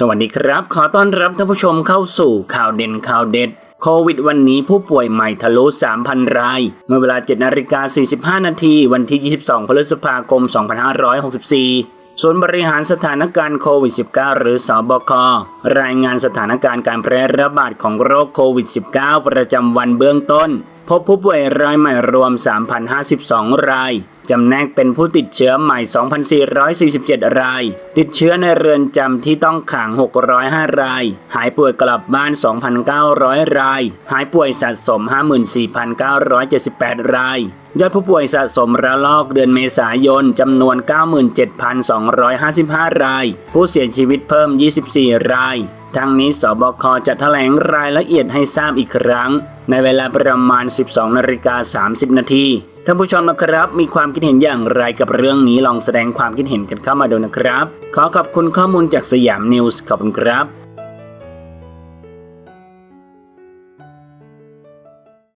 สวัสดีครับ ขอต้อนรับท่านผู้ชมเข้าสู่ข่าวเด่นข่าวเด็ดโควิดวันนี้ผู้ป่วยใหม่ทะลุ 3,000 ราย เมื่อเวลา7นาฬิกา45 นาที วันที่ 22 พฤษภาคม 2564 ศูนย์บริหารสถานการณ์โควิด -19 หรือสอบค รายงานสถานการณ์การแพร่ระบาดของโรคโควิด -19 ประจำวันเบื้องต้น พบผู้ป่วยรายใหม่รวม 3,052 ราย จำแนกเป็นผู้ติดเชื้อใหม่ 2,447 ราย ติดเชื้อในเรือนจำที่ต้องขัง 605 ราย หายป่วยกลับบ้าน 2,900 ราย หายป่วยสะสม 54,978 ราย ยอดผู้ป่วยสะสมระลอกเดือนเมษายนจำนวน 97,255 ราย ผู้เสียชีวิตเพิ่ม 24 รายทั้งนี้สบคจะแถลงรายละเอียดให้ทราบอีกครั้ง ในเวลาประมาณ 12นาฬิกา30 นาทีท่านผู้ชมนะครับมีความคิดเห็นอย่างไรกับเรื่องนี้ลองแสดงความคิดเห็นกันเข้ามาดูนะครับ ขอขอบคุณข้อมูลจากสยามนิวส์ขอบคุณครับ